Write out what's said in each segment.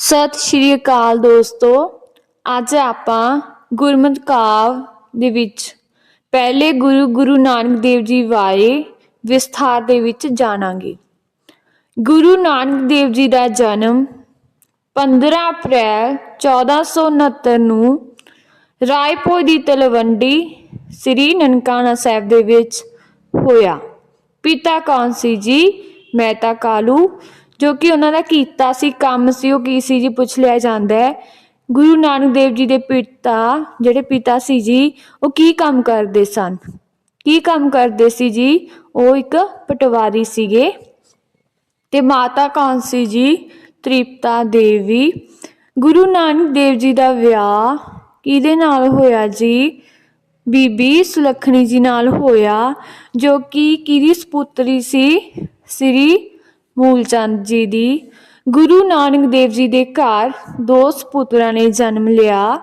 ਸਤਿ ਸ਼੍ਰੀ ਅਕਾਲ ਦੋਸਤੋ। ਅੱਜ ਆਪਾਂ ਗੁਰਮਤਿ ਕਾਵ ਦੇ ਵਿੱਚ ਪਹਿਲੇ ਗੁਰੂ ਗੁਰੂ ਨਾਨਕ ਦੇਵ ਜੀ ਬਾਰੇ ਵਿਸਥਾਰ ਦੇ ਵਿੱਚ ਜਾਣਾਂਗੇ। ਗੁਰੂ ਨਾਨਕ ਦੇਵ ਜੀ ਦਾ ਜਨਮ 15 ਅਪ੍ਰੈਲ 1469 ਨੂੰ ਰਾਏਪੁਰ ਦੀ ਤਲਵੰਡੀ ਸ੍ਰੀ ਨਨਕਾਣਾ ਸਾਹਿਬ ਦੇ ਵਿੱਚ ਹੋਇਆ। ਪਿਤਾ ਕੌਣ ਸੀ ਜੀ? ਮਹਿਤਾ ਕਾਲੂ ਜੋ ਕਿ ਉਹਨਾਂ ਦਾ ਕੀਤਾ ਸੀ, ਕੰਮ ਸੀ, ਉਹ ਕੀ ਸੀ ਜੀ? ਪੁੱਛ ਲਿਆ ਜਾਂਦਾ ਹੈ। ਗੁਰੂ ਨਾਨਕ ਦੇਵ ਜੀ ਦੇ ਪਿਤਾ, ਜਿਹੜੇ ਪਿਤਾ ਸੀ ਜੀ, ਉਹ ਕੀ ਕੰਮ ਕਰਦੇ ਸਨ? ਕੀ ਕੰਮ ਕਰਦੇ ਸੀ ਜੀ? ਉਹ ਇੱਕ ਪਟਵਾਰੀ ਸੀਗੇ ਤੇ ਮਾਤਾ ਕੌਣ ਸੀ ਜੀ? ਤ੍ਰਿਪਤਾ ਦੇਵੀ। ਗੁਰੂ ਨਾਨਕ ਦੇਵ ਜੀ ਦਾ ਵਿਆਹ ਕਿਹਦੇ ਨਾਲ ਹੋਇਆ ਜੀ? ਬੀਬੀ ਸੁਲੱਖਣੀ ਜੀ ਨਾਲ ਹੋਇਆ, ਜੋ ਕਿ ਕਿਹਦੀ ਸਪੁੱਤਰੀ ਸੀ? ਸ੍ਰੀ ਮੂਲਚੰਦ ਜੀ ਦੀ। ਗੁਰੂ ਨਾਨਕ ਦੇਵ ਜੀ ਦੇ ਘਰ ਦੋ ਸਪੁੱਤਰਾਂ ਨੇ ਜਨਮ ਲਿਆ,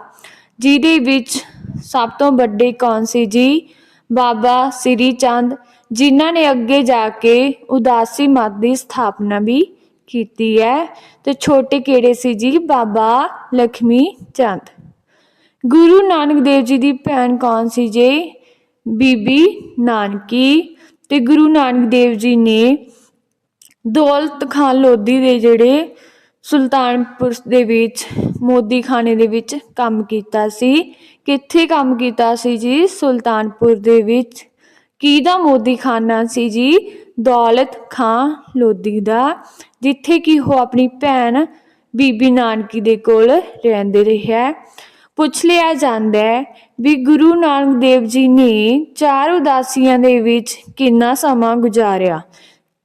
ਜਿਹਦੇ ਵਿੱਚ ਸਭ ਤੋਂ ਵੱਡੇ ਕੌਣ ਸੀ ਜੀ? ਬਾਬਾ ਸ੍ਰੀ ਚੰਦ, ਜਿਨ੍ਹਾਂ ਨੇ ਅੱਗੇ ਜਾ ਕੇ ਉਦਾਸੀ ਮਤ ਦੀ ਸਥਾਪਨਾ ਵੀ ਕੀਤੀ ਹੈ। ਤੇ ਛੋਟੇ ਕਿਹੜੇ ਸੀ ਜੀ? ਬਾਬਾ ਲਖਮੀ ਚੰਦ। ਗੁਰੂ ਨਾਨਕ ਦੇਵ ਜੀ ਦੀ ਭੈਣ ਕੌਣ ਸੀ ਜੀ? ਬੀਬੀ ਨਾਨਕੀ। ਤੇ ਗੁਰੂ ਨਾਨਕ ਦੇਵ ਜੀ ਨੇ ਦੌਲਤ ਖਾਨ ਲੋਧੀ ਦੇ ਜਿਹੜੇ ਸੁਲਤਾਨਪੁਰ ਦੇ ਵਿੱਚ, ਮੋਦੀ ਖਾਨੇ ਦੇ ਵਿੱਚ ਕੰਮ ਕੀਤਾ ਸੀ। ਕਿੱਥੇ ਕੰਮ ਕੀਤਾ ਸੀ ਜੀ? ਸੁਲਤਾਨਪੁਰ ਦੇ ਵਿੱਚ। ਕਿਹਦਾ ਮੋਦੀ ਖਾਨਾ ਸੀ ਜੀ? ਦੌਲਤ ਖਾਨ ਲੋਧੀ ਦਾ, ਜਿੱਥੇ ਕਿ ਉਹ ਆਪਣੀ ਭੈਣ ਬੀਬੀ ਨਾਨਕੀ ਦੇ ਕੋਲ ਰਹਿੰਦੇ ਰਿਹਾ ਪੁੱਛ ਲਿਆ ਜਾਂਦਾ ਹੈ ਵੀ ਗੁਰੂ ਨਾਨਕ ਦੇਵ ਜੀ ਨੇ ਚਾਰ ਉਦਾਸੀਆਂ ਦੇ ਵਿੱਚ ਕਿੰਨਾ ਸਮਾਂ ਗੁਜ਼ਾਰਿਆ?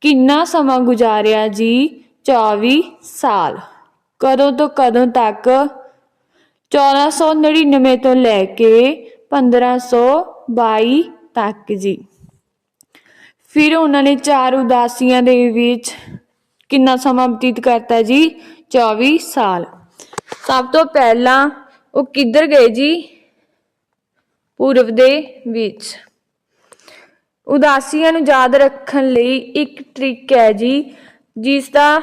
ਕਿੰਨਾ ਸਮਾਂ ਗੁਜ਼ਾਰਿਆ ਜੀ? 24 ਸਾਲ। ਕਦੋਂ ਤੋਂ ਕਦੋਂ ਤੱਕ? 1499 ਤੋਂ ਲੈ ਕੇ 1522 ਤੱਕ ਜੀ। ਫਿਰ ਉਹਨਾਂ ਨੇ ਚਾਰ ਉਦਾਸੀਆਂ ਦੇ ਵਿੱਚ ਕਿੰਨਾ ਸਮਾਂ ਬਤੀਤ ਕਰਤਾ ਜੀ? 24 ਸਾਲ। ਸਭ ਤੋਂ ਪਹਿਲਾਂ ਉਹ ਕਿੱਧਰ ਗਏ ਜੀ? ਪੂਰਬ ਦੇ ਵਿੱਚ। ਉਦਾਸੀਆਂ ਨੂੰ ਯਾਦ ਰੱਖਣ ਲਈ ਇੱਕ ਟ੍ਰਿਕ ਹੈ ਜੀ, ਜਿਸ ਦਾ,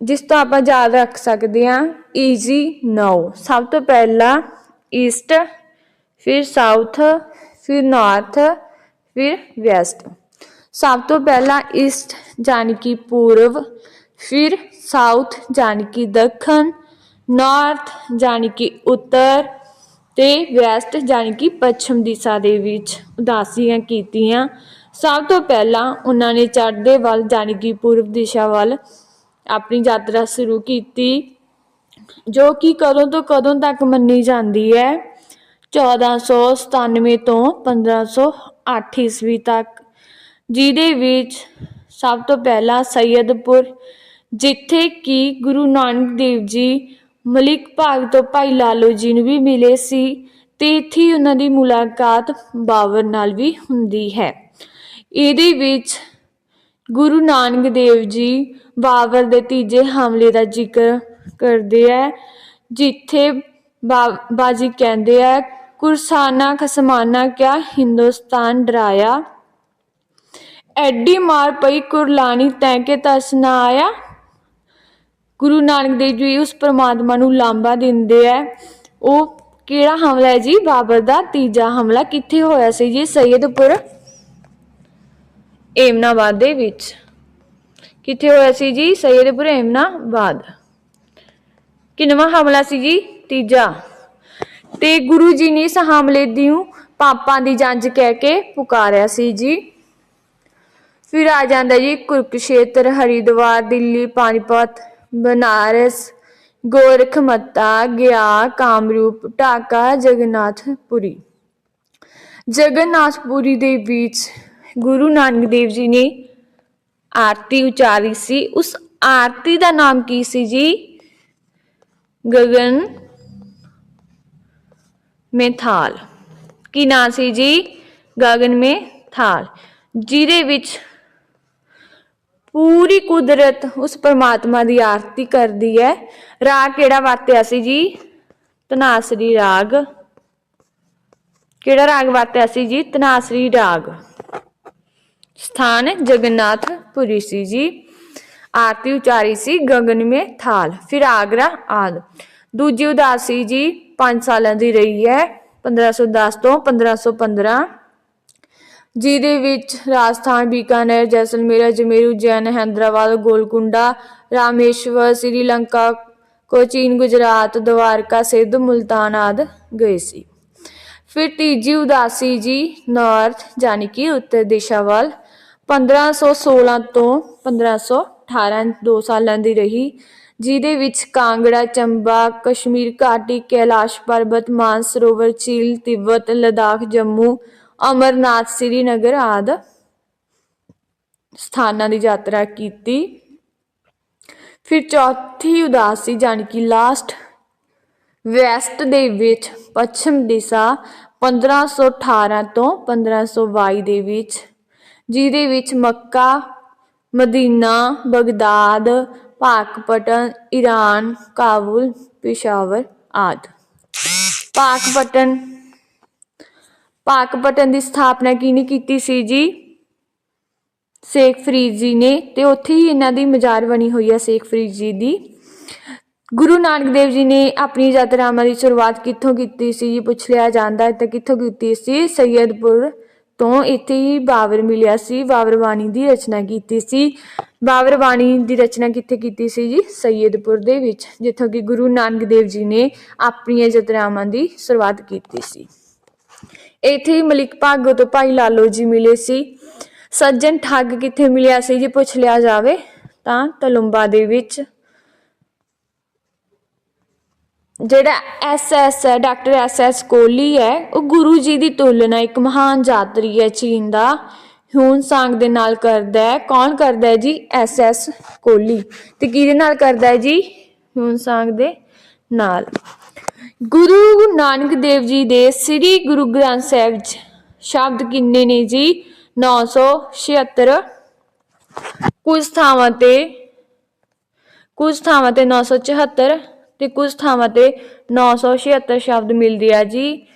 ਜਿਸ ਤੋਂ ਆਪਾਂ ਯਾਦ ਰੱਖ ਸਕਦੇ ਹਾਂ ਈਜ਼ੀ ਨਾਓ ਸਭ ਤੋਂ ਪਹਿਲਾਂ ਈਸਟ ਫਿਰ ਸਾਊਥ ਫਿਰ ਨਾਰਥ ਫਿਰ ਵੈਸਟ ਸਭ ਤੋਂ ਪਹਿਲਾਂ ਈਸਟ ਜਾਨੀ ਕਿ ਪੂਰਬ ਫਿਰ ਸਾਊਥ ਜਾਨੀ ਕਿ ਦੱਖਣ ਨਾਰਥ ਜਾਨੀ ਕਿ ਉੱਤਰ ਤੇ ਵੈਸਟ ਜਾਨੀ ਕਿ ਪੱਛਮ ਦਿਸ਼ਾ ਦੇ ਵਿੱਚ ਉਦਾਸੀਆਂ ਕੀਤੀਆਂ। ਸਭ ਤੋਂ ਪਹਿਲਾਂ ਉਹਨਾਂ ਨੇ ਚੜ੍ਹਦੇ ਵੱਲ ਜਾਨੀ ਕਿ ਪੂਰਬ ਦਿਸ਼ਾ ਵੱਲ ਆਪਣੀ ਯਾਤਰਾ ਸ਼ੁਰੂ ਕੀਤੀ, ਜੋ ਕਿ ਕਦੋਂ ਤੋਂ ਕਦੋਂ ਤੱਕ ਮੰਨੀ ਜਾਂਦੀ ਹੈ। 1497 ਤੋਂ 1508 ਈਸਵੀ ਤੱਕ, ਜਿਹਦੇ ਵਿੱਚ ਸਭ ਤੋਂ ਪਹਿਲਾਂ ਸੈਯਦਪੁਰ, ਜਿੱਥੇ ਕਿ ਗੁਰੂ ਨਾਨਕ ਦੇਵ ਜੀ ਮਲਿਕ ਭਾਗ ਤੋਂ ਭਾਈ ਲਾਲੋ ਜੀ ਨੂੰ ਵੀ ਮਿਲੇ ਸੀ ਤੇ ਇੱਥੇ ਉਹਨਾਂ ਦੀ ਮੁਲਾਕਾਤ ਬਾਬਰ ਨਾਲ ਵੀ ਹੁੰਦੀ ਹੈ। ਇਹਦੇ ਵਿੱਚ ਗੁਰੂ ਨਾਨਕ ਦੇਵ ਜੀ ਬਾਬਰ ਦੇ ਤੀਜੇ ਹਮਲੇ ਦਾ ਜ਼ਿਕਰ ਕਰਦੇ ਆ, ਜਿੱਥੇ ਬਾਜੀ ਕਹਿੰਦੇ ਆ, ਕੁਰਸਾਨਾ ਖਸਮਾਨਾ ਕਿਆ ਹਿੰਦੁਸਤਾਨ ਡਰਾਇਆ। ਐਡੀ ਮਾਰ ਪਈ ਕੁਰਲਾਨੀ ਤੈਂ ਕੇ ਤਸ ਨਾ ਆਇਆ। ਗੁਰੂ ਨਾਨਕ ਦੇਵ ਜੀ ਉਸ ਪ੍ਰਮਾਤਮਾ ਨੂੰ ਲਾਂਬਾ ਦਿੰਦੇ ਆ। ਉਹ ਕਿਹੜਾ ਹਮਲਾ ਹੈ ਜੀ? ਬਾਬਰ ਦਾ ਤੀਜਾ ਹਮਲਾ ਕਿੱਥੇ ਹੋਇਆ ਸੀ ਜੀ? ਸੈਯਦਪੁਰ ਏਮਨਾਬਾਦ ਦੇ ਵਿੱਚ। ਕਿੱਥੇ ਹੋਇਆ ਸੀ ਜੀ? ਸੈਯਦਪੁਰ ਏਮਨਾਬਾਦ ਕਿੰਨਵਾਂ ਹਮਲਾ ਸੀ ਜੀ? ਤੀਜਾ। ਤੇ ਗੁਰੂ ਜੀ ਨੇ ਇਸ ਹਮਲੇ ਦੀ ਪਾਪਾਂ ਦੀ ਜੰਜ ਕਹਿ ਕੇ ਪੁਕਾਰਿਆ ਸੀ ਜੀ। ਫਿਰ ਆ ਜਾਂਦਾ ਜੀ ਕੁਰਕਸ਼ੇਤਰ ਹਰਿਦਵਾਰ ਦਿੱਲੀ ਪਾਣੀਪਤ ਬਨਾਰਸ, ਗੋਰਖਮਤਾ, ਗਿਆ, ਕਾਮਰੂਪ, ਢਾਕਾ, ਜਗਨਨਾਥਪੁਰੀ। ਜਗਨਨਾਥਪੁਰੀ ਦੇ ਵਿੱਚ ਗੁਰੂ ਨਾਨਕ ਦੇਵ ਜੀ ਨੇ ਆਰਤੀ ਉਚਾਰੀ ਸੀ। ਉਸ ਆਰਤੀ ਦਾ ਨਾਮ ਕੀ ਸੀ ਜੀ? ਗਗਨ ਮੇਥਾਲ। ਕੀ ਨਾਂ ਸੀ ਜੀ? ਗਗਨ ਮੇਥਾਲ। ਜਿਹਦੇ ਵਿੱਚ ਪੂਰੀ ਕੁਦਰਤ ਉਸ ਪਰਮਾਤਮਾ ਦੀ ਆਰਤੀ ਕਰਦੀ ਹੈ। ਰਾਗ ਕਿਹੜਾ ਵਰਤਿਆ ਸੀ ਜੀ? ਤਨਾਸਰੀ ਰਾਗ। ਕਿਹੜਾ ਰਾਗ ਵਰਤਿਆ ਸੀ ਜੀ? ਤਨਾਸਰੀ ਰਾਗ। ਸਥਾਨ ਜਗਨਨਾਥ ਪੁਰੀ ਸੀ ਜੀ। ਆਰਤੀ ਉਚਾਰੀ ਸੀ ਗਗਨ ਮੇ ਥਾਲ। ਫਿਰ ਆਗਰਾ ਆਦ। ਦੂਜੀ ਉਦਾਸੀ ਜੀ 5 ਸਾਲਾਂ ਦੀ ਰਹੀ ਹੈ। 1510 ਤੋਂ 1515 ਜਿਹਦੇ ਵਿੱਚ ਰਾਜਸਥਾਨ ਬੀਕਾਨੇਰ, ਜੈਸਲਮੇਰ, ਅਜਮੇਰ, ਉਜੈਨ ਹੈਦਰਾਬਾਦ ਗੋਲਕੁੰਡਾ, ਰਾਮੇਸ਼ਵਰ, ਸ੍ਰੀਲੰਕਾ, ਕੋਚੀਨ, ਗੁਜਰਾਤ, ਦਵਾਰਕਾ, ਸਿੱਧ, ਮੁਲਤਾਨ ਆਦ ਗਏ ਸੀ। ਫਿਰ ਤੀਜੀ ਉਦਾਸੀ ਜੀ, ਨਾਰਥ ਯਾਨੀ ਕਿ ਉੱਤਰ ਦਿਸ਼ਾ ਵੱਲ 1516 ਤੋਂ 1518 ਦੋ ਸਾਲਾਂ ਦੀ ਰਹੀ, ਜਿਹਦੇ ਵਿੱਚ ਕਾਂਗੜਾ, ਚੰਬਾ, ਕਸ਼ਮੀਰ ਘਾਟੀ, ਕੈਲਾਸ਼ ਪਰਬਤ ਮਾਨਸਰੋਵਰ ਝੀਲ, ਤਿੱਬਤ, ਲਦਾਖ, ਜੰਮੂ ਅਮਰਨਾਥ ਸ੍ਰੀਨਗਰ ਆਦਿ ਸਥਾਨਾਂ ਦੀ ਯਾਤਰਾ ਕੀਤੀ। ਫਿਰ ਚੌਥੀ ਉਦਾਸੀ ਜਾਣੀ ਕਿ ਲਾਸਟ ਵੈਸਟ ਦੇ ਵਿੱਚ ਪੱਛਮ ਦਿਸ਼ਾ 1518 ਤੋਂ 1522 ਦੇ ਵਿੱਚ, ਜਿਹਦੇ ਵਿੱਚ Mecca, Medina, Baghdad Pakpattan Iran, Kabul, Peshawar ਆਦਿ। ਪਾਕਪਟਨ ਪਾਕਪਟਨ ਦੀ ਸਥਾਪਨਾ ਕਿਹਨੇ ਕੀਤੀ ਸੀ ਜੀ? ਸ਼ੇਖ ਫਰੀਦ ਜੀ ਨੇ ਤੇ ਉੱਥੇ ਹੀ ਇਹਨਾਂ ਦੀ ਮਜ਼ਾਰ ਬਣੀ ਹੋਈ ਹੈ ਸ਼ੇਖ ਫਰੀਦ ਜੀ ਦੀ। ਗੁਰੂ ਨਾਨਕ ਦੇਵ ਜੀ ਨੇ ਆਪਣੀ ਯਾਤਰਾਵਾਂ ਦੀ ਸ਼ੁਰੂਆਤ ਕਿੱਥੋਂ ਕੀਤੀ ਸੀ ਜੀ? ਪੁੱਛ ਲਿਆ ਜਾਂਦਾ ਹੈ ਤਾਂ ਕਿੱਥੋਂ ਕੀਤੀ ਸੀ? ਸੈਯਦਪੁਰ ਤੋਂ ਇੱਥੇ ਹੀ ਬਾਬਰ ਮਿਲਿਆ ਸੀ। ਬਾਬਰ ਬਾਣੀ ਦੀ ਰਚਨਾ ਕੀਤੀ ਸੀ। ਬਾਬਰ ਬਾਣੀ ਦੀ ਰਚਨਾ ਕਿੱਥੇ ਕੀਤੀ ਸੀ ਜੀ? ਸੈਯਦਪੁਰ ਦੇ ਵਿੱਚ, ਜਿੱਥੋਂ ਕਿ ਗੁਰੂ ਨਾਨਕ ਦੇਵ ਜੀ ਨੇ ਆਪਣੀਆਂ ਯਾਤਰਾਵਾਂ ਦੀ ਸ਼ੁਰੂਆਤ ਕੀਤੀ ਸੀ। ਇੱਥੇ ਹੀ ਮਲਿਕ ਭਾਗੋ ਤੋਂ ਭਾਈ ਲਾਲੋ ਜੀ ਮਿਲੇ ਸੀ। ਸੱਜਣ ਠੱਗ ਕਿੱਥੇ ਮਿਲਿਆ ਸੀ ਜੀ ਪੁੱਛ ਲਿਆ ਜਾਵੇ ਤਾਂ ਤਲੁੰਬਾ ਦੇ ਵਿੱਚ। ਜਿਹੜਾ ਐਸਐਸ ਹੈ, ਡਾਕਟਰ ਐਸਐਸ ਕੋਹਲੀ ਹੈ, ਉਹ ਗੁਰੂ ਜੀ ਦੀ ਤੁਲਨਾ, ਇੱਕ ਮਹਾਨ ਯਾਤਰੀ ਹੈ ਚੀਨ ਦਾ। ਹੂਨ ਸਾਂਗ ਦੇ ਨਾਲ ਕਰਦਾ ਹੈ। ਕੌਣ ਕਰਦਾ ਹੈ ਜੀ? ਐਸ ਕੋਹਲੀ। ਤੇ ਕਿਹਦੇ ਨਾਲ ਕਰਦਾ ਹੈ ਜੀ? ਹੂਨ ਸਾਂਗ ਦੇ ਨਾਲ। ਗੁਰੂ ਨਾਨਕ ਦੇਵ ਜੀ ਦੇ ਸ੍ਰੀ ਗੁਰੂ ਗ੍ਰੰਥ ਸਾਹਿਬ 'ਚ ਸ਼ਬਦ ਕਿੰਨੇ ਨੇ ਜੀ? 976 ਕੁਝ ਥਾਵਾਂ ਤੇ, ਕੁਝ ਥਾਵਾਂ ਤੇ 974 ਤੇ ਕੁਝ ਥਾਵਾਂ ਤੇ 976 ਸ਼ਬਦ ਮਿਲਦੇ ਆ ਜੀ।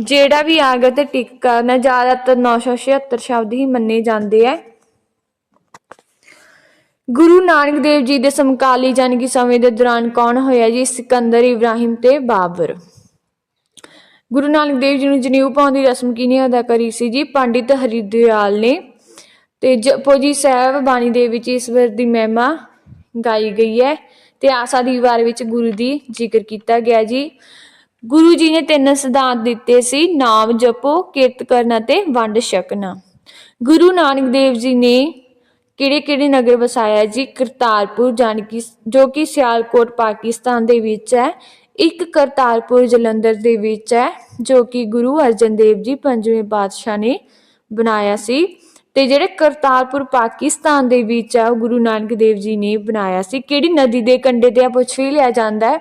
ਜਿਹੜਾ ਵੀ ਆ ਗਿਆ ਤੇ ਟਿਕ ਕਰਨਾ, ਜ਼ਿਆਦਾਤਰ 976 ਸ਼ਬਦ ਹੀ ਮੰਨੇ ਜਾਂਦੇ ਆ। ਗੁਰੂ ਨਾਨਕ ਦੇਵ ਜੀ ਦੇ ਸਮਕਾਲੀ ਜਾਨੀ ਕਿ ਸਮੇਂ ਦੇ ਦੌਰਾਨ ਕੌਣ ਹੋਇਆ ਜੀ? ਸਿਕੰਦਰ ਇਬਰਾਹਿਮ ਤੇ ਬਾਬਰ। ਗੁਰੂ ਨਾਨਕ ਦੇਵ ਜੀ ਨੂੰ ਜਨੇਊ ਪਾਉਣ ਦੀ ਰਸਮ ਕਿਹਨੇ ਅਦਾ ਕਰੀ ਸੀ ਜੀ? ਪੰਡਿਤ ਹਰਿਦਿਆਲ ਨੇ। ਤੇ ਜਪੋ ਜੀ, ਸਾਹਿਬ ਬਾਣੀ ਦੇ ਵਿੱਚ ਈਸ਼ਵਰ ਦੀ ਮਹਿਮਾ ਗਾਈ ਗਈ ਹੈ ਤੇ ਆਸਾ ਦੀ ਵਾਰ ਵਿੱਚ ਗੁਰੂ ਦੀ ਜ਼ਿਕਰ ਕੀਤਾ ਗਿਆ ਜੀ। ਗੁਰੂ ਜੀ ਨੇ ਤਿੰਨ ਸਿਧਾਂਤ ਦਿੱਤੇ ਸੀ, ਨਾਮ ਜਪੋ, ਕਿਰਤ ਕਰਨਾ ਤੇ ਵੰਡ ਛਕਣਾ। ਗੁਰੂ ਨਾਨਕ ਦੇਵ ਜੀ ਨੇ ਕਿਹੜੇ ਕਿਹੜੇ ਨਗਰ ਵਸਾਇਆ ਜੀ, ਕਰਤਾਰਪੁਰ ਜਾਣੀ ਕਿ ਜੋ ਕਿ ਸਿਆਲਕੋਟ, ਪਾਕਿਸਤਾਨ ਦੇ ਵਿੱਚ ਹੈ। ਇੱਕ ਕਰਤਾਰਪੁਰ ਜਲੰਧਰ ਦੇ ਵਿੱਚ ਹੈ, ਜੋ ਕਿ ਗੁਰੂ ਅਰਜਨ ਦੇਵ ਜੀ ਪੰਜਵੇਂ ਪਾਤਸ਼ਾਹ ਨੇ ਬਣਾਇਆ ਸੀ। ਤੇ ਜਿਹੜੇ ਕਰਤਾਰਪੁਰ, ਪਾਕਿਸਤਾਨ ਦੇ ਵਿੱਚ ਆ ਉਹ ਗੁਰੂ ਨਾਨਕ ਦੇਵ ਜੀ ਨੇ ਬਣਾਇਆ ਸੀ। ਕਿਹੜੀ ਨਦੀ ਦੇ ਕੰਢੇ ਤੇ ਆ? ਪੁੱਛ ਵੀ ਲਿਆ ਜਾਂਦਾ ਹੈ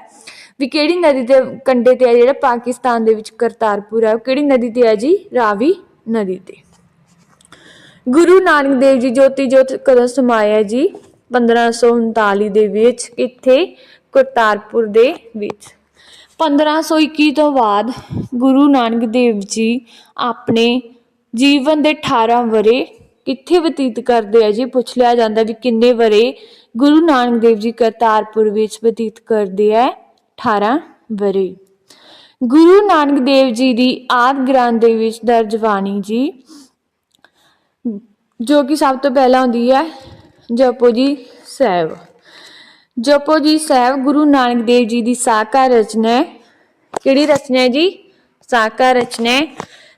ਵੀ ਕਿਹੜੀ ਨਦੀ ਦੇ ਕੰਢੇ ਤੇ ਆ? ਜਿਹੜਾ ਪਾਕਿਸਤਾਨ ਦੇ ਵਿੱਚ ਕਰਤਾਰਪੁਰ ਹੈ, ਉਹ ਕਿਹੜੀ ਨਦੀ ਤੇ ਆ ਜੀ? ਰਾਵੀ ਨਦੀ ਤੇ। ਗੁਰੂ ਨਾਨਕ ਦੇਵ ਜੀ ਜੋਤੀ ਜੋਤ ਕਦੋਂ ਸਮਾਇਆ ਜੀ? 1539 ਦੇ ਵਿੱਚ, ਇੱਥੇ ਕਰਤਾਰਪੁਰ ਦੇ ਵਿੱਚ। 1521 ਤੋਂ ਬਾਅਦ ਗੁਰੂ ਨਾਨਕ ਦੇਵ ਜੀ ਆਪਣੇ ਜੀਵਨ ਦੇ 18 ਵਰੇ ਕਿੱਥੇ ਬਤੀਤ ਕਰਦੇ ਆ ਜੀ? ਪੁੱਛ ਲਿਆ ਜਾਂਦਾ ਵੀ ਕਿੰਨੇ ਵਰੇ ਗੁਰੂ ਨਾਨਕ ਦੇਵ ਜੀ ਕਰਤਾਰਪੁਰ ਵਿੱਚ ਬਤੀਤ ਕਰਦੇ ਆ? 18 ਵਰੇ ਗੁਰੂ ਨਾਨਕ ਦੇਵ ਜੀ ਦੀ ਆਦ ਗ੍ਰੰਥ ਦੇ ਵਿੱਚ ਦਰਜ ਬਾਣੀ ਜੀ ਜੋ ਕਿ ਸਭ ਤੋਂ ਪਹਿਲਾਂ ਆਉਂਦੀ ਹੈ ਜਪੋ ਜੀ ਸਾਹਿਬ। ਜਪੋ ਜੀ ਸਾਹਿਬ, ਗੁਰੂ ਨਾਨਕ ਦੇਵ ਜੀ ਦੀ ਸਾਕਾ ਰਚਨਾ ਹੈ। ਕਿਹੜੀ ਰਚਨਾ ਹੈ ਜੀ? ਸਾਕਾ ਰਚਨਾ ਹੈ।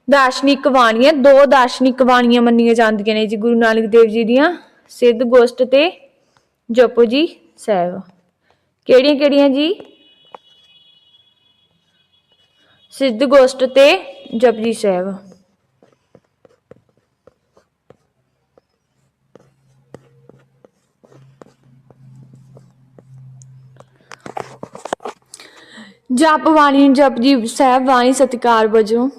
ਦਾਰਸ਼ਨਿਕ ਬਾਣੀਆਂ ਦੋ ਦਾਰਸ਼ਨਿਕ ਬਾਣੀਆਂ ਮੰਨੀਆਂ ਜਾਂਦੀਆਂ ਨੇ ਜੀ ਗੁਰੂ ਨਾਨਕ ਦੇਵ ਜੀ ਦੀਆਂ। ਸਿੱਧ ਗੋਸ਼ਟ ਤੇ ਜਪੋ ਜੀ ਸਾਹਿਬ। ਕਿਹੜੀਆਂ ਕਿਹੜੀਆਂ ਜੀ? ਸਿੱਧ ਗੋਸ਼ਟ ਤੇ ਜਪਜੀ ਸਾਹਿਬ। ਜਪ ਬਾਣੀ, ਜਪ ਜੀ ਸਾਹਿਬ ਬਾਣੀ ਸਤਿਕਾਰ ਵਜੋਂ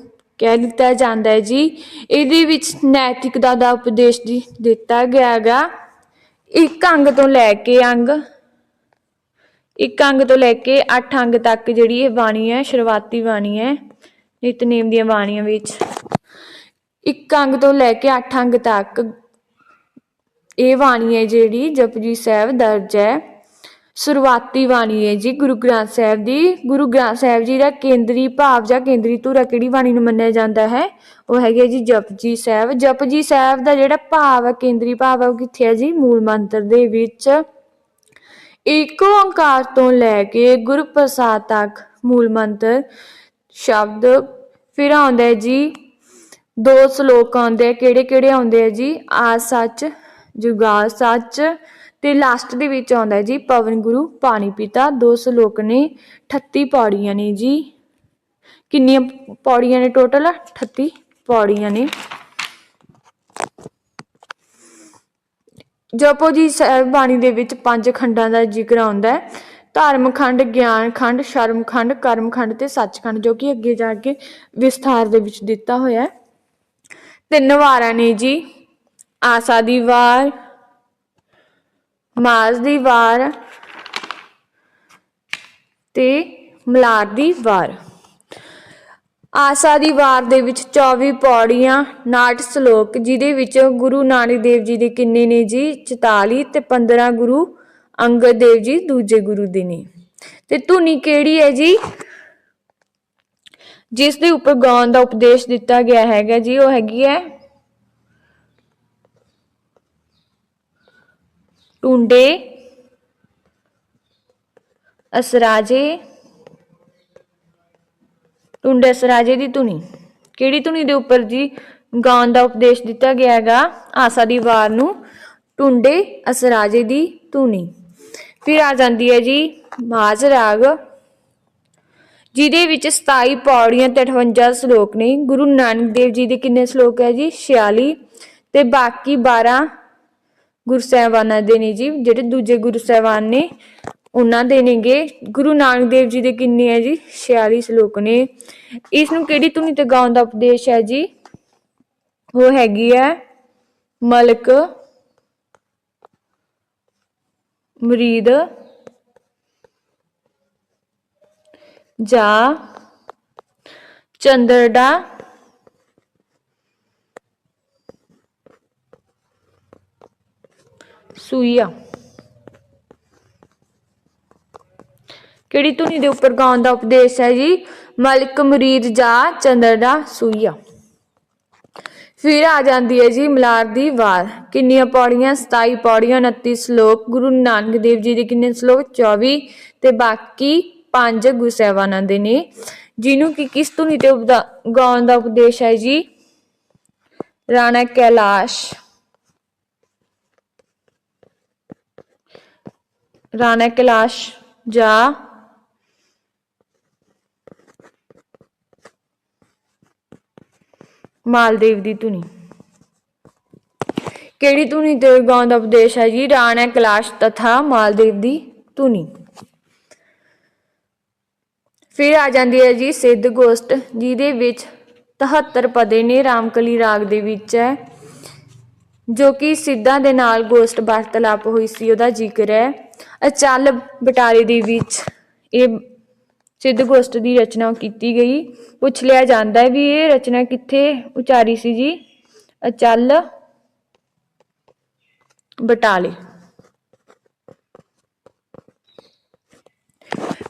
ਕਹਿ ਦਿੱਤਾ ਜਾਂਦਾ ਹੈ ਜੀ। ਇਹਦੇ ਵਿੱਚ ਨੈਤਿਕਤਾ ਦਾ ਉਪਦੇਸ਼ ਜੀ ਦਿੱਤਾ ਗਿਆ ਹੈਗਾ। ਇੱਕ ਅੰਗ ਤੋਂ ਲੈ ਕੇ ਅੰਗ, ਇੱਕ ਅੰਗ ਤੋਂ ਲੈ ਕੇ 8 ਅੰਗ ਤੱਕ ਜਿਹੜੀ ਇਹ ਬਾਣੀ ਹੈ, ਸ਼ੁਰੂਆਤੀ ਬਾਣੀ ਹੈ, ਨਿਤਨੇਮ ਦੀਆਂ ਬਾਣੀਆਂ ਵਿੱਚ। ਇੱਕ ਅੰਗ ਤੋਂ ਲੈ ਕੇ 8 ਅੰਗ ਤੱਕ ਇਹ ਬਾਣੀ ਹੈ ਜਿਹੜੀ ਜਪਜੀ ਸਾਹਿਬ ਦਰਜ ਹੈ। ਸ਼ੁਰੂਆਤੀ ਬਾਣੀ ਹੈ ਜੀ, ਗੁਰੂ ਗ੍ਰੰਥ ਸਾਹਿਬ ਦੀ। ਗੁਰੂ ਗ੍ਰੰਥ ਸਾਹਿਬ ਜੀ ਦਾ ਕੇਂਦਰੀ ਭਾਵ ਜਾਂ ਕੇਂਦਰੀ ਧੁਰਾ ਕਿਹੜੀ ਬਾਣੀ ਨੂੰ ਮੰਨਿਆ ਜਾਂਦਾ ਹੈ? ਉਹ ਹੈਗੇ ਜੀ ਜਪਜੀ ਸਾਹਿਬ। ਜਪਜੀ ਸਾਹਿਬ ਦਾ ਜਿਹੜਾ ਭਾਵ ਹੈ, ਕੇਂਦਰੀ ਭਾਵ ਹੈ, ਉਹ ਕਿੱਥੇ ਹੈ ਜੀ? ਮੂਲ ਮੰਤਰ ਦੇ ਵਿੱਚ ਇੱਕ ਓੰਕਾਰ ਤੋਂ ਲੈ ਕੇ ਗੁਰਪ੍ਰਸਾਦ ਤੱਕ ਮੂਲ ਮੰਤਰ ਸ਼ਬਦ ਫਿਰ ਆਉਂਦਾ ਹੈ ਜੀ, ਦੋ ਸ਼ਲੋਕ ਆਉਂਦੇ ਆ। ਕਿਹੜੇ ਕਿਹੜੇ ਆਉਂਦੇ ਆ ਜੀ? ਆ ਸੱਚ ਜੁਗਾ ਸੱਚ ਤੇ ਲਾਸਟ ਦੇ ਵਿੱਚ ਆਉਂਦਾ ਹੈ ਜੀ, ਪਵਨ ਗੁਰੂ ਪਾਣੀ ਪਿਤਾ, ਦੋ ਸ਼ਲੋਕ ਨੇ 38 ਪੌੜੀਆਂ ਨੇ ਜੀ। ਕਿੰਨੀਆਂ ਪੌੜੀਆਂ ਨੇ ਟੋਟਲ 38 ਪੌੜੀਆਂ ਨੇ। ਜਪੋ ਜੀ ਸਾਹਿਬ ਬਾਣੀ ਦੇ ਵਿੱਚ ਪੰਜ ਖੰਡਾਂ ਦਾ ਜ਼ਿਕਰ ਆਉਂਦਾ ਹੈ। ਧਰਮ ਖੰਡ ਗਿਆਨ ਖੰਡ ਸ਼ਰਮ ਖੰਡ ਕਰਮ ਖੰਡ ਤੇ ਸੱਚਖੰਡ, ਜੋ ਕਿ ਅੱਗੇ ਜਾ ਕੇ ਵਿਸਥਾਰ ਦੇ ਵਿੱਚ ਦਿੱਤਾ ਹੋਇਆ ਹੈ। ਤਿੰਨ ਵਾਰਾਂ ਨੇ ਜੀ, ਆਸਾ ਦੀ ਵਾਰ ਮਾਸ ਦੀ ਵਾਰ ਤੇ ਮਲਾਰ ਦੀ ਵਾਰ। ਆਸਾ ਦੀ ਵਾਰ ਦੇ ਵਿੱਚ 24 ਪੌੜੀਆਂ, ਨਾਟ ਸ਼ਲੋਕ, ਜਿਹਦੇ ਵਿੱਚ ਗੁਰੂ ਨਾਨਕ ਦੇਵ ਜੀ ਦੇ ਕਿੰਨੇ ਨੇ ਜੀ? 44 ਤੇ 15 ਗੁਰੂ ਅੰਗਦ ਦੇਵ ਜੀ, ਦੂਜੇ ਗੁਰੂ ਦੇ ਨੇ। ਤੇ ਧੁਨੀ ਕਿਹੜੀ ਹੈ ਜੀ? ਜਿਸ ਦੇ ਉੱਪਰ ਗਾਉਣ ਦਾ ਉਪਦੇਸ਼ ਦਿੱਤਾ ਗਿਆ ਹੈਗਾ ਜੀ, ਉਹ ਹੈਗੀ ਹੈ ਟੁੰਡੇ, ਅਸਰਾਜੇ ਟੁੰਡੇ ਅਸਰਾਜੇ ਦੀ ਧੁਨੀ। ਕਿਹੜੀ ਧੁਨੀ ਦੇ ਉੱਪਰ ਜੀ ਗਾਉਣ ਦਾ ਉਪਦੇਸ਼ ਦਿੱਤਾ ਗਿਆ ਹੈਗਾ? ਆਸਾ ਦੀ ਵਾਰ ਨੂੰ ਟੁੰਡੇ ਅਸਰਾਜੇ ਦੀ ਧੁਨੀ। ਫਿਰ ਆ ਜਾਂਦੀ ਹੈ ਜੀ ਮਾਜ ਰਾਗ, ਜਿਹਦੇ ਵਿੱਚ 27 ਪੌੜੀਆਂ ਤੇ 58 ਸ਼ਲੋਕ ਨੇ। ਗੁਰੂ ਨਾਨਕ ਦੇਵ ਜੀ ਦੇ ਕਿੰਨੇ ਸ਼ਲੋਕ ਹੈ ਜੀ? 46 ਤੇ ਬਾਕੀ 12 ਗੁਰੂ ਸਾਹਿਬਾਨਾਂ ਦੇ ਨੇ ਜੀ, ਜਿਹੜੇ ਦੂਜੇ ਗੁਰੂ ਸਾਹਿਬਾਨ ਨੇ, ਉਹਨਾਂ ਦੇ ਨੇਗੇ। ਗੁਰੂ ਨਾਨਕ ਦੇਵ ਜੀ ਦੇ ਕਿੰਨੇ ਹੈ ਜੀ? 46 ਸ਼ਲੋਕ ਨੇ। ਇਸ ਨੂੰ ਕਿਹੜੀ ਧੁਨੀ ਤੇ ਗਾਉਣ ਦਾ ਉਪਦੇਸ਼ ਹੈ ਜੀ? ਉਹ ਹੈਗੀ ਹੈ ਮਲਕ ਮੁਰੀਦ ਜਾਂ ਚੰਦਰਡਾ ਸੂਈਆ। ਕਿਹੜੀ ਧੁਨੀ ਦੇ ਉੱਪਰ ਗਾਉਣ ਦਾ ਉਪਦੇਸ਼ ਹੈ ਜੀ? ਮਲਿਕ, ਮੁਰੀਦ ਜਾ ਚੰਦਰਦਾ ਸੂਈਆ। ਫਿਰ ਆ ਜਾਂਦੀ ਹੈ ਜੀ ਮਲਾਰ ਦੀ ਵਾਰ। ਕਿੰਨੀਆਂ ਪੌੜੀਆਂ? 27 ਪੌੜੀਆਂ 29 ਸ਼ਲੋਕ। ਗੁਰੂ ਨਾਨਕ ਦੇਵ ਜੀ ਦੇ ਕਿੰਨੇ ਸ਼ਲੋਕ? 24 ਤੇ ਬਾਕੀ 5 ਗੁਰਸੇਵਾਨਾਂ ਦੇ ਨੇ। ਜਿਹਨੂੰ ਕਿ ਕਿਸ ਧੁਨੀ ਤੇ ਉਪਦਾ- ਗਾਉਣ ਦਾ ਉਪਦੇਸ਼ ਹੈ ਜੀ? ਰਾਣਾ ਕੈਲਾਸ਼। ਰਾਣਾ ਕੈਲਾਸ਼ ਜਾ ਮਾਲਦੇਵ ਦੀ ਧੁਨੀ। ਕਿਹੜੀ ਧੁਨੀ ਤੇ ਗਾਉਣ ਦਾ ਉਪਦੇਸ਼ ਹੈ ਜੀ? ਰਾਣਾ ਕੈਲਾਸ਼ ਤਥਾ ਮਾਲਦੇਵ ਦੀ ਧੁਨੀ। ਫਿਰ ਆ ਜਾਂਦੀ ਹੈ ਜੀ ਸਿੱਧ ਗੋਸ਼ਟ, ਜਿਹਦੇ ਵਿੱਚ 73 ਪਦੇ ਨੇ ਰਾਮਕਲੀ ਰਾਗ ਦੇ ਵਿੱਚ ਹੈ, ਜੋ ਕਿ ਸਿੱਧਾਂ ਦੇ ਨਾਲ ਗੋਸ਼ਟ ਵਾਰਤਾਲਾਪ ਹੋਈ ਸੀ, ਉਹਦਾ ਜ਼ਿਕਰ ਹੈ। ਅਚਲ ਬਟਾਲੇ ਦੇ ਵਿੱਚ ਇਹ ਸਿੱਧ ਗੋਸ਼ਟ ਦੀ ਰਚਨਾ ਕੀਤੀ ਗਈ। ਪੁੱਛ ਲਿਆ ਜਾਂਦਾ ਹੈ ਵੀ ਇਹ ਰਚਨਾ ਕਿੱਥੇ ਉਚਾਰੀ ਸੀ ਜੀ? ਅਚਲ ਬਟਾਲੇ।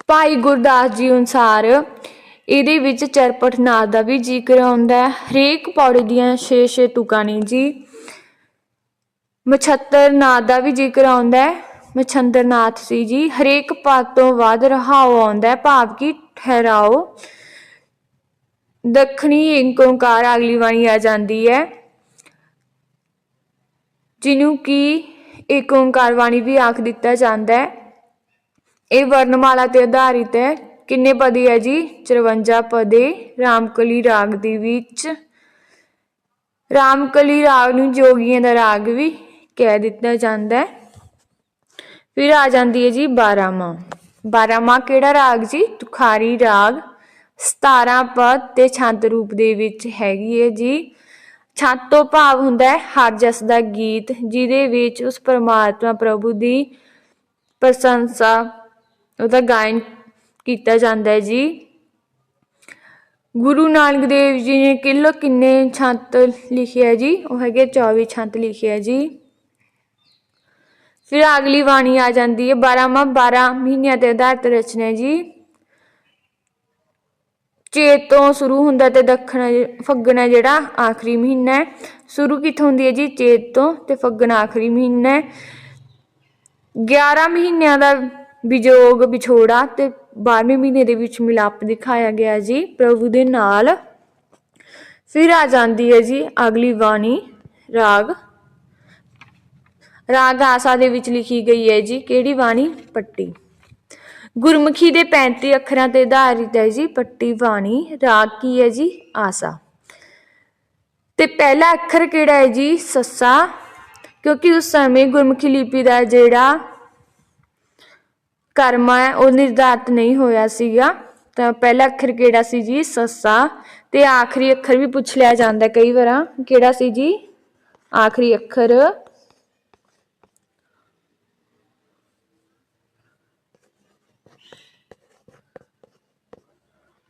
ਭਾਈ ਗੁਰਦਾਸ ਜੀ ਅਨੁਸਾਰ ਇਹਦੇ ਵਿੱਚ ਚਰਪਟ ਨਾਦ ਦਾ ਵੀ ਜ਼ਿਕਰ ਆਉਂਦਾ ਹੈ। ਹਰੇਕ ਪੌੜੀ ਦੀਆਂ 6-6 ਤੁਕਾਂ ਨੇ ਜੀ। ਮਛੱਤਰ ਨਾਦ ਦਾ ਵੀ ਜ਼ਿਕਰ ਆਉਂਦਾ ਹੈ। ਮਛੰਦਰ ਨਾਥ ਸੀ ਜੀ। ਹਰੇਕ ਪਦ ਤੋਂ ਬਾਅਦ ਰਹਾਓ ਆਉਂਦਾ ਹੈ। ਭਾਵ ਕਿ ਠਹਿਰਾਓ। ਦੱਖਣੀ ਏਕ ਓੰਕਾਰ ਅਗਲੀ ਬਾਣੀ ਆ ਜਾਂਦੀ ਹੈ। ਜਿਹਨੂੰ ਕਿ ਏਕ ਓੰਕਾਰ ਬਾਣੀ ਵੀ ਆਖ ਦਿੱਤਾ ਜਾਂਦਾ ਹੈ। ਇਹ ਵਰਣਮਾਲਾ ਤੇ ਆਧਾਰਿਤ ਹੈ। ਕਿੰਨੇ ਪਦੀ ਹੈ ਜੀ? 54 ਪਦੇ। ਰਾਮਕਲੀ ਰਾਗ ਦੇ ਵਿੱਚ। ਰਾਮਕਲੀ ਰਾਗ ਨੂੰ ਜੋਗੀਆਂ ਦਾ ਰਾਗ ਵੀ ਕਹਿ ਦਿੱਤਾ ਜਾਂਦਾ ਹੈ। ਫਿਰ ਆ ਜਾਂਦੀ ਹੈ ਜੀ 12 ਮਾਂ 12 ਮਾਂ ਕਿਹੜਾ ਰਾਗ ਜੀ? ਤੁਖਾਰੀ ਰਾਗ। 17 ਪਦ ਤੇ ਛੰਦ ਰੂਪ ਦੇ ਵਿੱਚ ਹੈਗੀ ਹੈ ਜੀ। ਛੰਦ ਤੋਂ ਭਾਵ ਹੁੰਦਾ ਹੈ ਹਰ ਜਸ ਦਾ ਗੀਤ, ਜਿਹਦੇ ਵਿੱਚ ਉਸ ਪਰਮਾਤਮਾ ਪ੍ਰਭੂ ਦੀ ਪ੍ਰਸ਼ੰਸਾ, ਉਹਦਾ ਗਾਇਨ ਕੀਤਾ ਜਾਂਦਾ ਹੈ ਜੀ। ਗੁਰੂ ਨਾਨਕ ਦੇਵ ਜੀ ਨੇ ਕਿਲੋ ਕਿੰਨੇ ਛੰਤ ਲਿਖਿਆ ਜੀ? ਉਹ ਹੈਗੇ 24 ਛੰਤ ਲਿਖਿਆ ਜੀ। ਫਿਰ ਅਗਲੀ ਬਾਣੀ ਆ ਜਾਂਦੀ ਹੈ 12ਵਾਂ 12 ਮਹੀਨਿਆਂ ਤੇ ਆਧਾਰਿਤ ਰਚਨਾ ਜੀ। ਚੇਤ ਤੋਂ ਸ਼ੁਰੂ ਹੁੰਦਾ ਤੇ ਦੱਖਣ ਫੱਗਣ ਹੈ ਜਿਹੜਾ, ਆਖਰੀ ਮਹੀਨਾ ਹੈ। ਸ਼ੁਰੂ ਕਿੱਥੋਂ ਹੁੰਦੀ ਹੈ ਜੀ? ਚੇਤ ਤੋਂ ਤੇ ਫੱਗਣ ਆਖਰੀ ਮਹੀਨਾ ਹੈ। 11 ਮਹੀਨਿਆਂ ਦਾ ਵਿਜੋਗ, ਵਿਛੋੜਾ ਤੇ 12ਵੇਂ ਮਹੀਨੇ ਦੇ ਵਿੱਚ ਮਿਲਾਪ ਦਿਖਾਇਆ ਗਿਆ ਜੀ, ਪ੍ਰਭੂ ਦੇ ਨਾਲ। ਫਿਰ ਆ ਜਾਂਦੀ ਹੈ ਜੀ ਅਗਲੀ ਬਾਣੀ, ਰਾਗ। ਰਾਗ ਆਸਾ ਦੇ ਵਿੱਚ ਲਿਖੀ ਗਈ ਹੈ ਜੀ, ਕਿਹੜੀ ਬਾਣੀ? ਪੱਟੀ। ਗੁਰਮੁਖੀ ਦੇ 35 ਅੱਖਰਾਂ ਤੇ ਆਧਾਰਿਤ ਹੈ ਜੀ, ਪੱਟੀ ਬਾਣੀ, ਰਾਗ ਕੀ ਹੈ ਜੀ? ਆਸਾ। ਤੇ ਪਹਿਲਾ ਅੱਖਰ ਕਿਹੜਾ ਹੈ ਜੀ? ਸੱਸਾ। ਕਿਉਂਕਿ ਉਸ ਸਮੇਂ ਗੁਰਮੁਖੀ ਲਿਪੀ ਦਾ ਜਿਹੜਾ ਕਰਮਾ ਹੈ, ਉਹ ਨਿਰਧਾਰਤ ਨਹੀਂ ਹੋਇਆ ਸੀਗਾ। ਤਾਂ ਪਹਿਲਾ ਅੱਖਰ ਕਿਹੜਾ ਸੀ ਜੀ? ਸੱਸਾ। ਤੇ ਆਖਰੀ ਅੱਖਰ ਵੀ ਪੁੱਛ ਲਿਆ ਜਾਂਦਾ ਕਈ ਵਾਰਾਂ, ਕਿਹੜਾ ਸੀ ਜੀ? ਆਖਰੀ ਅੱਖਰ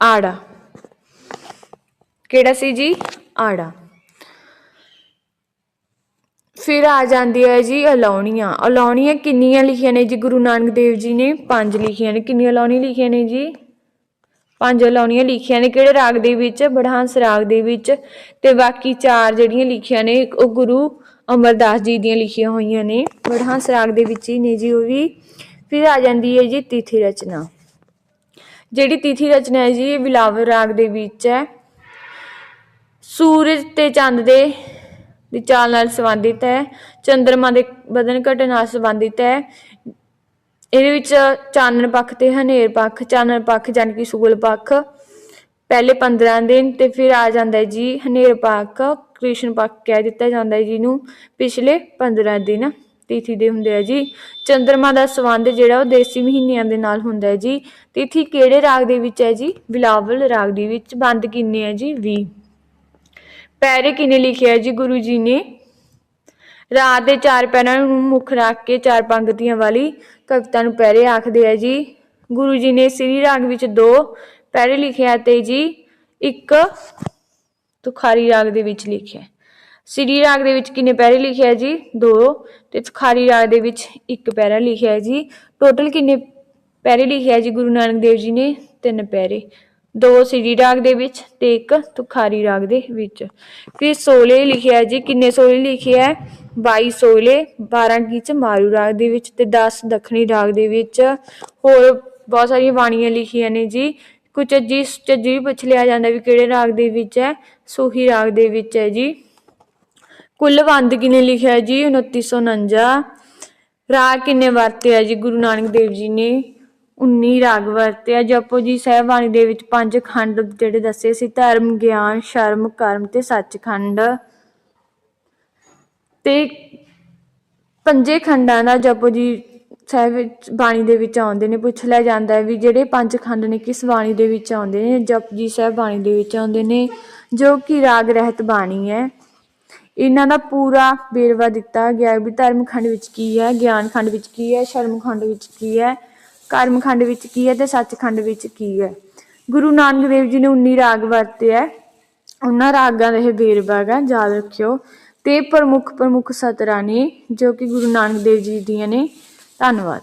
ਆੜਾ। ਕਿਹੜਾ ਸੀ ਜੀ? ਆੜਾ। ਫਿਰ ਆ ਜਾਂਦੀ ਹੈ ਜੀ ਅਲਾਉਣੀਆਂ। ਅਲਾਉਣੀਆਂ ਕਿੰਨੀਆਂ ਲਿਖੀਆਂ ਨੇ ਜੀ? ਗੁਰੂ ਨਾਨਕ ਦੇਵ ਜੀ ਨੇ ਪੰਜ ਲਿਖੀਆਂ ਨੇ। ਕਿੰਨੀਆਂ ਅਲਾਉਣੀਆਂ ਲਿਖੀਆਂ ਨੇ ਜੀ? ਪੰਜ ਅਲਾਉਣੀਆਂ ਲਿਖੀਆਂ ਨੇ। ਕਿਹੜੇ ਰਾਗ ਦੇ ਵਿੱਚ? ਬੜਹੰਸ ਰਾਗ ਦੇ ਵਿੱਚ। ਤੇ ਬਾਕੀ ਚਾਰ ਜਿਹੜੀਆਂ ਲਿਖੀਆਂ ਨੇ ਉਹ ਗੁਰੂ ਅਮਰਦਾਸ ਜੀ ਦੀਆਂ ਲਿਖੀਆਂ ਹੋਈਆਂ ਨੇ। ਬੜਹੰਸ ਰਾਗ ਦੇ ਵਿੱਚ ਹੀ ਨੇ ਜੀ ਉਹ ਵੀ। ਫਿਰ ਆ ਜਾਂਦੀ ਹੈ ਜੀ ਤਿਥੀ ਰਚਨਾ। ਜਿਹੜੀ ਤਿਥੀ ਰਚਨਾ ਹੈ ਜੀ, ਇਹ ਬਿਲਾਵਲ ਰਾਗ ਦੇ ਵਿੱਚ ਹੈ। ਸੂਰਜ ਤੇ ਚੰਦ ਦੇ ਦੀ ਚਾਲ ਨਾਲ ਸੰਬੰਧਿਤ ਹੈ। ਚੰ드ਰਮਾ ਦੇ ਵਧਣ ਘਟਣ ਨਾਲ ਸੰਬੰਧਿਤ ਹੈ। ਇਹਦੇ ਵਿੱਚ ਚਾਨਣ ਪੱਖ ਤੇ ਹਨੇਰ ਪੱਖ, ਚਾਨਣ ਪੱਖ ਜਾਣੀ ਕਿ ਸ਼ੁਗਲ ਪੱਖ, ਪਹਿਲੇ 15 ਦਿਨ ਤੇ ਫਿਰ ਆ ਜਾਂਦਾ ਹੈ ਜੀ ਹਨੇਰ ਪੱਖ, ਕ੍ਰਿਸ਼ਨ ਪੱਖ ਕਹਿ ਦਿੱਤਾ ਜਾਂਦਾ ਹੈ ਜਿਹਨੂੰ ਪਿਛਲੇ 15 ਦਿਨ। ਤਿਥੀ ਦੇ ਹੁੰਦੇ ਆ ਜੀ। ਚੰ드ਰਮਾ ਦਾ ਸੰਬੰਧ ਜਿਹੜਾ ਉਹ ਦੇਸੀ ਮਹੀਨਿਆਂ ਦੇ ਨਾਲ ਹੁੰਦਾ ਹੈ ਜੀ। ਤਿਥੀ ਕਿਹੜੇ ਰਾਗ ਦੇ ਵਿੱਚ ਹੈ ਜੀ? ਬਿਲਾਵਲ ਰਾਗ ਦੇ ਵਿੱਚ, ਬੰਦ ਕਿੰਨੇ ਹੈ ਜੀ? 20 ਪੈਰੇ ਕਿਨੇ ਲਿਖਿਆ ਹੈ ਜੀ ਗੁਰੂ ਜੀ ਨੇ? ਰਾਤ ਦੇ ਚਾਰ ਪੈਰਾਂ ਨੂੰ ਮੁੱਖ ਰੱਖ ਕੇ ਚਾਰ ਪੰਕਤੀਆਂ ਵਾਲੀ ਕਵਿਤਾ ਨੂੰ ਪੈਰੇ ਆਖਦੇ ਆ ਜੀ। ਗੁਰੂ ਜੀ ਨੇ ਸ੍ਰੀ ਰਾਗ ਵਿੱਚ ਦੋ ਪੈਰੇ ਲਿਖਿਆ ਤੇ ਜੀ, ਇੱਕ ਤੁਖਾਰੀ ਰਾਗ ਦੇ ਵਿੱਚ ਲਿਖਿਆ। ਸ੍ਰੀ ਰਾਗ ਦੇ ਵਿੱਚ ਕਿੰਨੇ ਪੈਰੇ ਲਿਖਿਆ ਜੀ? ਦੋ। ਤੇ ਤੁਖਾਰੀ ਰਾਗ ਦੇ ਵਿੱਚ ਇੱਕ ਪੈਰਾ ਲਿਖਿਆ ਜੀ। ਟੋਟਲ ਕਿੰਨੇ ਪੈਰੇ ਲਿਖਿਆ ਜੀ ਗੁਰੂ ਨਾਨਕ ਦੇਵ ਜੀ ਨੇ? ਤਿੰਨ ਪੈਰੇ। ਦੋ ਸ੍ਰੀ ਰਾਗ ਦੇ ਵਿੱਚ ਤੇ ਇੱਕ ਤੁਖਾਰੀ ਰਾਗ ਦੇ ਵਿੱਚ। ਫਿਰ ਸੋਲੇ ਲਿਖਿਆ ਜੀ। ਕਿੰਨੇ ਸੋਲੇ ਲਿਖਿਆ? ਹੈ 22 ਸੋਲੇ 12 ਗੀਚ ਮਾਰੂ ਰਾਗ ਦੇ ਵਿੱਚ ਤੇ 10 ਦੱਖਣੀ ਰਾਗ ਦੇ ਵਿੱਚ। ਹੋਰ ਬਹੁਤ ਸਾਰੀਆਂ ਬਾਣੀਆਂ ਲਿਖੀਆਂ ਨੇ ਜੀ। ਕੁਝ ਜਿਸ ਚੱਜੀ ਵੀ ਪੁੱਛ ਲਿਆ ਜਾਂਦਾ ਵੀ ਕਿਹੜੇ ਰਾਗ ਦੇ ਵਿੱਚ ਹੈ? ਸੋਹੀ ਰਾਗ ਦੇ ਵਿੱਚ ਹੈ ਜੀ। ਕੁੱਲ ਬੰਦ ਕਿਨੇ ਲਿਖਿਆ ਹੈ ਜੀ? 2949 ਰਾਗ ਕਿੰਨੇ ਵਰਤੇ ਆ ਜੀ? ਗੁਰੂ ਨਾਨਕ ਦੇਵ ਜੀ ਨੇ। 19 ਰਾਗ ਵਰਤੇ ਆ ਜਪੋ ਜੀ ਸਹਿਬਾਣੀ ਦੇ ਵਿੱਚ ਪੰਜ ਖੰਡ ਜਿਹੜੇ ਦੱਸੇ ਸੀ, ਧਰਮ, ਗਿਆਨ, ਸ਼ਰਮ, ਕਰਮ ਤੇ ਸੱਚਖੰਡ। ਤੇ ਪੰਜੇ ਖੰਡਾਂ ਦਾ ਜਪੋ ਜੀ, ਸਾਹਿਬ ਵਿੱਚ ਬਾਣੀ ਦੇ ਵਿੱਚ ਆਉਂਦੇ ਨੇ, ਪੁੱਛ ਲਿਆ ਜਾਂਦਾ ਹੈ ਵੀ ਜਿਹੜੇ ਪੰਜ ਖੰਡ ਨੇ ਕਿਸ ਬਾਣੀ ਦੇ ਵਿੱਚ ਆਉਂਦੇ ਨੇ? ਜਪਜੀ ਸਾਹਿਬ ਬਾਣੀ ਦੇ ਵਿੱਚ ਆਉਂਦੇ ਨੇ, ਜੋ ਕਿ ਰਾਗ ਰਹਿਤ ਬਾਣੀ ਹੈ। ਇਹਨਾਂ ਦਾ ਪੂਰਾ ਵੇਰਵਾ ਦਿੱਤਾ ਗਿਆ ਹੈ ਵੀ ਧਰਮ ਖੰਡ ਵਿੱਚ ਕੀ ਹੈ ਗਿਆਨ ਖੰਡ ਵਿੱਚ ਕੀ ਹੈ ਸ਼ਰਮ ਖੰਡ ਵਿੱਚ ਕੀ ਹੈ ਕਰਮ ਖੰਡ ਵਿੱਚ ਕੀ ਹੈ ਤੇ ਸੱਚਖੰਡ ਵਿੱਚ ਕੀ ਹੈ। ਗੁਰੂ ਨਾਨਕ ਦੇਵ ਜੀ ਨੇ 19 ਰਾਗ ਵਰਤੇ ਹੈ। ਉਹਨਾਂ ਰਾਗਾਂ ਦਾ ਇਹ ਵੇਰਵਾ ਹੈਗਾ, ਯਾਦ ਰੱਖਿਓ। ਤੇ ਪ੍ਰਮੁੱਖ ਪ੍ਰਮੁੱਖ ਸਤਰਾਂ ਨੇ ਜੋ ਕਿ ਗੁਰੂ ਨਾਨਕ ਦੇਵ ਜੀ ਦੀਆਂ ਨੇ, ਧੰਨਵਾਦ।